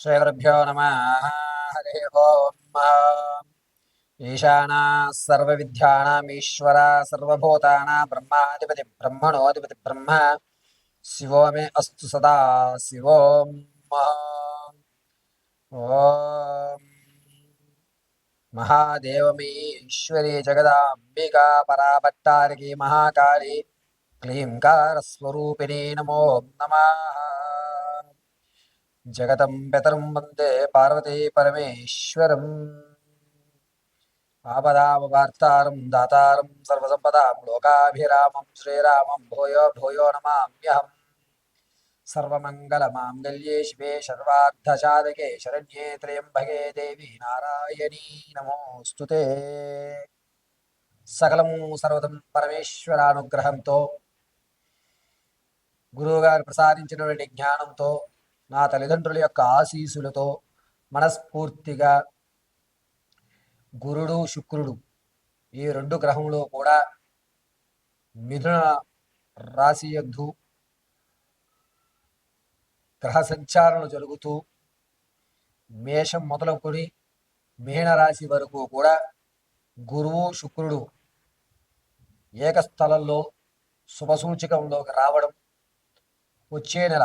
శ్రీగురుభ్యో నమ. హరి ఓం ఈశానా సర్వవిద్యానామీశ్వర సర్వభూతానా బ్రహ్మాధిపతి బ్రహ్మణోధిపతి బ్రహ్మ. శివో మే అస్తు సదా. శివోం ఓం మహాదేవమీశ్వరీ జగదాంబికా పరాభట్టారికి మహాకాళి క్లీంకారస్వరూపిణీ నమో నమః. జగతం పితరం వందే పార్వతీ పరమేశ్వరం. ఆపదామవార్తారం దాతారం సర్వసంపదాం లోకాభిరామం శ్రీరామం భూయో భూయో నమామ్యహం. సర్వమంగళమాంగళ్యే శివే సర్వార్థసాధకే శరణ్యే త్రయంబకే దేవి నారాయణీ నమోస్తుతే సకలము సర్వతం పరమేశ్వరానుగ్రహంతో గురువుగారు ప్రసాదించినటువంటి జ్ఞానంతో నా తల్లిదండ్రుల యొక్క ఆశీసులతో మనస్ఫూర్తిగా గురుడు శుక్రుడు ఈ రెండు గ్రహములు కూడా మిథున రాశి యద్దు గ్రహ సంచారణలు జరుగుతూ మేషం మొదలుకొని మీనరాశి వరకు కూడా గురువు శుక్రుడు ఏకస్థలంలో శుభసూచకంలోకి రావడం వచ్చే నెల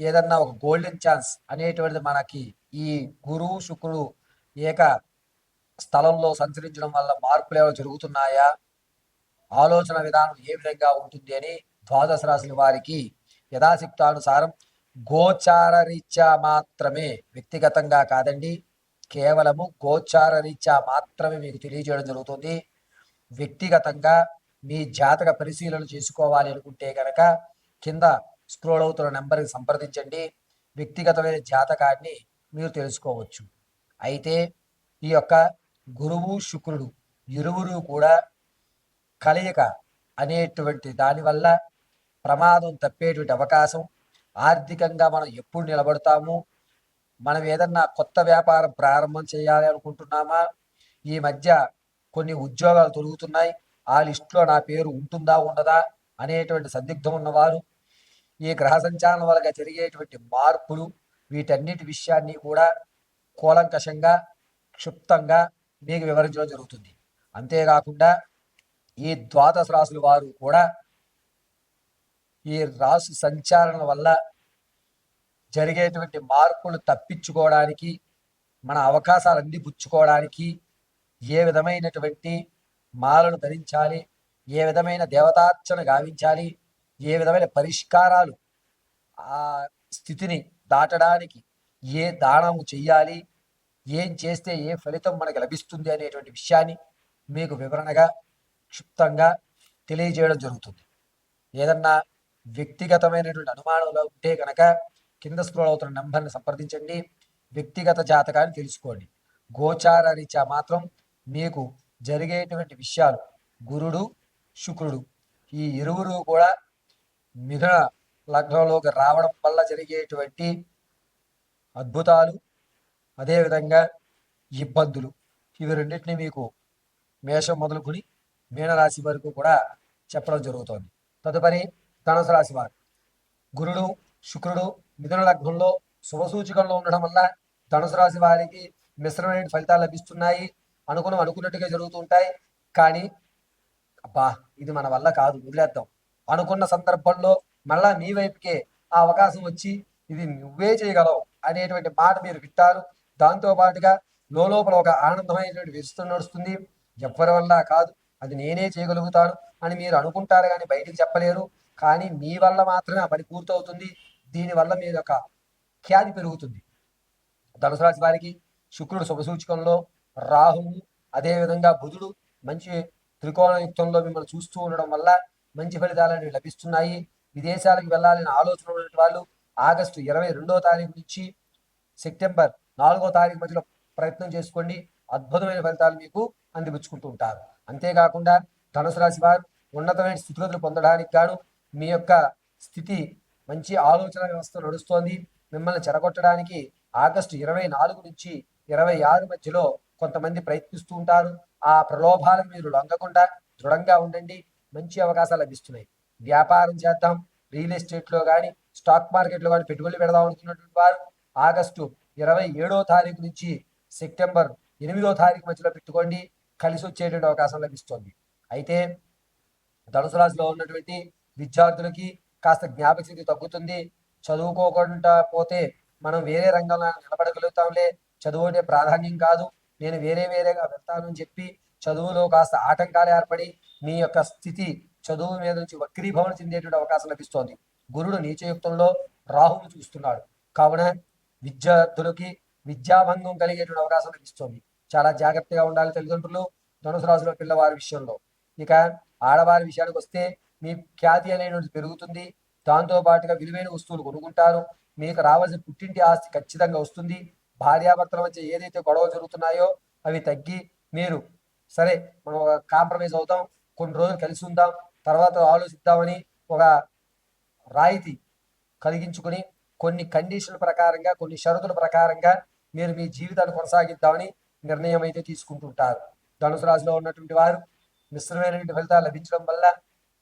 ఏదన్నా ఒక గోల్డెన్ ఛాన్స్ అనేటువంటిది మనకి ఈ గురువు శుక్రుడు ఏక స్థలంలో సంచరించడం వల్ల మార్పులు ఏమైనా జరుగుతున్నాయా? ఆలోచన విధానం ఏ విధంగా ఉంటుంది అని ద్వాదశ రాశుల వారికి యథాశక్తానుసారం గోచార రీత్యా మాత్రమే వ్యక్తిగతంగా కాదండి కేవలము గోచార రీత్యా మాత్రమే మీకు తెలియజేయడం జరుగుతుంది. వ్యక్తిగతంగా మీ జాతక పరిశీలన చేసుకోవాలి అనుకుంటే కనుక కింద స్క్రోల్ అవుతున్న నెంబర్కి సంప్రదించండి. వ్యక్తిగతమైన జాతకాన్ని మీరు తెలుసుకోవచ్చు. అయితే ఈ యొక్క గురువు శుక్రుడు ఇరువురు కూడా కలయిక అనేటువంటి దానివల్ల ప్రమాదం తప్పేటువంటి అవకాశం. ఆర్థికంగా మనం ఎప్పుడు నిలబడతాము? మనం ఏదన్నా కొత్త వ్యాపారం ప్రారంభం చేయాలి అనుకుంటున్నామా? ఈ మధ్య కొన్ని ఉద్యోగాలు తొలుగుతున్నాయి ఆ లిస్టులో నా పేరు ఉంటుందా ఉండదా అనేటువంటి సందిగ్ధం ఉన్నవారు ఈ గ్రహ సంచారం వల్ల జరిగేటువంటి మార్పులు వీటన్నిటి విషయాన్ని కూడా కూలంకషంగా క్షుప్తంగా మీకు వివరించడం జరుగుతుంది. అంతేకాకుండా ఈ ద్వాదశ రాసుల వారు కూడా ఈ రాశి సంచారణ వల్ల జరిగేటువంటి మార్పులు తప్పించుకోవడానికి మన అవకాశాలు పుచ్చుకోవడానికి ఏ విధమైనటువంటి మాలను ధరించాలి ఏ విధమైన దేవతార్చన గావించాలి ఏ విధమైన పరిష్కారాలు ఆ స్థితిని దాటడానికి ఏ దానం చెయ్యాలి? ఏం చేస్తే ఏ ఫలితం మనకు లభిస్తుంది అనేటువంటి విషయాన్ని మీకు వివరణగా క్షుప్తంగా తెలియజేయడం జరుగుతుంది. ఏదన్నా వ్యక్తిగతమైనటువంటి అనుమానంలో ఉంటే కనుక కింద స్క్రోల్ అవుతున్న నెంబర్ని సంప్రదించండి. వ్యక్తిగత జాతకాన్ని తెలుసుకోండి. గోచార రీత్యా మాత్రం మీకు జరిగేటువంటి విషయాలు గురుడు శుక్రుడు ఈ ఇరువురు కూడా మిథున లగ్నంలోకి రావడం వల్ల జరిగేటువంటి అద్భుతాలు అదేవిధంగా ఇబ్బందులు. ఇవి రెండింటినీ మీకు మేషం మొదలుకొని మీనరాశి వరకు కూడా చెప్పడం జరుగుతోంది. తదుపరి ధనుసు రాశి వారు. గురుడు శుక్రుడు మిథున లగ్నంలో శుభసూచికంలో ఉండడం వల్ల ధనుసు రాశి వారికి మిశ్రమైన ఫలితాలు లభిస్తున్నాయి. అనుకున్న అనుకున్నట్టుగా జరుగుతుంటాయి కానీ అబ్బా ఇది మన వల్ల కాదు వదిలేద్దాం. అనుకున్న సందర్భంలో మళ్ళా మీ వైపుకే ఆ అవకాశం వచ్చి ఇది నువ్వే చేయగలవు అనేటువంటి మాట మీరు వింటారు. దాంతో పాటుగా లోపల ఒక ఆనందమైనటువంటి విరుస్తు నడుస్తుంది. ఎవరి వల్ల కాదు. అది నేనే చేయగలుగుతాను అని మీరు అనుకుంటారు కానీ బయటికి చెప్పలేరు. కానీ మీ వల్ల మాత్రమే ఆ పని పూర్తవుతుంది. దీనివల్ల మీరు ఒక ఖ్యాతి పెరుగుతుంది. ధనుసు రాశి వారికి శుక్రుడు శుభసూచకంలో రాహువు అదేవిధంగా బుధుడు మంచి త్రికోణయుక్తంలో మిమ్మల్ని చూస్తూ ఉండడం వల్ల మంచి ఫలితాలు అనేవి లభిస్తున్నాయి. విదేశాలకు వెళ్ళాలని ఆలోచన ఉన్నటువంటి వాళ్ళు ఆగస్టు ఇరవై రెండో తారీఖు నుంచి సెప్టెంబర్ నాలుగో తారీఖు మధ్యలో ప్రయత్నం చేసుకోండి. అద్భుతమైన ఫలితాలు మీకు అందిపుచ్చుకుంటూ ఉంటారు. అంతేకాకుండా ధనుసు రాశి వారు ఉన్నతమైన స్థితిగతులు పొందడానికి గాను మీ యొక్క స్థితి మంచి ఆలోచన వ్యవస్థ నడుస్తోంది. మిమ్మల్ని చెరగొట్టడానికి ఆగస్టు ఇరవై నాలుగు నుంచి ఇరవై ఆరు మధ్యలో కొంతమంది ప్రయత్నిస్తూ ఉంటారు. ఆ ప్రలోభాలను మీరు లొంగకుండా దృఢంగా ఉండండి. మంచి అవకాశాలు లభిస్తున్నాయి. వ్యాపారం చేద్దాం రియల్ ఎస్టేట్లో కానీ స్టాక్ మార్కెట్లో కానీ పెట్టుబడులు పెడదాం అనుకున్నటువంటి వారు ఆగస్టు ఇరవై ఏడో తారీఖు నుంచి సెప్టెంబర్ ఎనిమిదో తారీఖు మధ్యలో పెట్టుకోండి కలిసి వచ్చేటువంటి అవకాశం లభిస్తుంది. అయితే ధనుసు రాశిలో ఉన్నటువంటి విద్యార్థులకి కాస్త జ్ఞాపక శక్తి తగ్గుతుంది. చదువుకోకుండా పోతే మనం వేరే రంగంలో నిలబడగలుగుతాంలే. చదువు అంటే ప్రాధాన్యం కాదు. నేను వేరే వేరేగా వెళ్తానని చెప్పి చదువులో కాస్త ఆటంకాలు ఏర్పడి మీ యొక్క స్థితి చదువు మీద నుంచి వక్రీభవన చెందేటువంటి అవకాశం లభిస్తోంది. గురుడు నీచయుక్తంలో రాహువును చూస్తున్నాడు. కావున విద్యార్థులకి విద్యాభంగం కలిగేటువంటి అవకాశం లభిస్తోంది. చాలా జాగ్రత్తగా ఉండాలి తల్లిదండ్రులు ధనుసు రాశిలో పిల్లవారి విషయంలో. ఇక ఆడవారి విషయానికి వస్తే మీ ఖ్యాతి అనేటువంటి పెరుగుతుంది. దాంతో పాటుగా విలువైన వస్తువులు కొనుక్కుంటారు. మీకు రావాల్సిన పుట్టింటి ఆస్తి ఖచ్చితంగా వస్తుంది. భార్యాభర్తల మధ్య ఏదైతే గొడవలు జరుగుతున్నాయో అవి తగ్గి మీరు సరే మనం కాంప్రమైజ్ అవుతాం. కొన్ని రోజులు కలిసి ఉందాం తర్వాత ఆలోచిద్దామని ఒక రాయితీ కలిగించుకుని కొన్ని కండిషన్ల ప్రకారంగా కొన్ని షరతుల ప్రకారంగా మీరు మీ జీవితాన్ని కొనసాగిద్దామని నిర్ణయం అయితే తీసుకుంటుంటారు. ధనుసు రాశిలో ఉన్నటువంటి వారు మిశ్రమైనటువంటి ఫలితాలు లభించడం వల్ల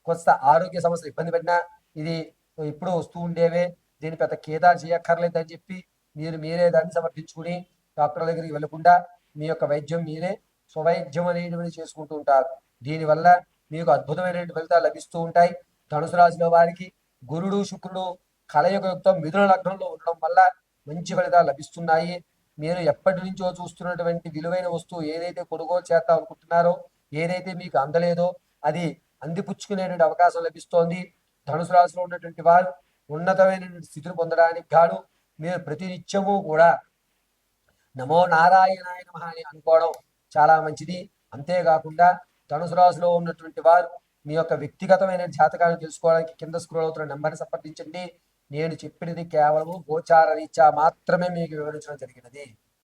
కొంత ఆరోగ్య సమస్యలు ఇబ్బంది పడినా ఇది ఇప్పుడు వస్తూ ఉండేవే. దీని పెద్ద కేదా చేయక్కర్లేదని అని చెప్పి మీరు మీరే దాన్ని సమర్థించుకుని డాక్టర్ల దగ్గరికి వెళ్ళకుండా మీ యొక్క వైద్యం మీరే స్వవైద్యం అనేటువంటి చేసుకుంటూ ఉంటారు. దీనివల్ల మీకు అద్భుతమైనటువంటి ఫలితాలు లభిస్తూ ఉంటాయి. ధనుసు రాశిలో వారికి గురుడు శుక్రుడు కలయిక యుక్తం మిథున లగ్నంలో ఉండడం వల్ల మంచి ఫలితాలు లభిస్తున్నాయి. మీరు ఎప్పటి నుంచో చూస్తున్నటువంటి విలువైన వస్తువు ఏదైతే కొనుగోలు చేద్దాం అనుకుంటున్నారో ఏదైతే మీకు అందలేదో అది అందిపుచ్చుకునేటువంటి అవకాశం లభిస్తోంది. ధనుసు రాశిలో ఉన్నటువంటి వారు ఉన్నతమైనటువంటి స్థితిని పొందడానికి గాను మీరు ప్రతినిత్యము కూడా నమో నారాయణాయ నమః అని అనుకోవడం చాలా మంచిది. అంతేకాకుండా ధనుసు రాశిలో ఉన్నటువంటి వారు మీ యొక్క వ్యక్తిగతమైన జాతకాలను తెలుసుకోవడానికి కింద స్క్రోల్ అవుతున్న నెంబర్ని సంప్రదించండి. నేను చెప్పినది కేవలము గోచార రీత్యా మాత్రమే మీకు వివరించడం జరిగినది.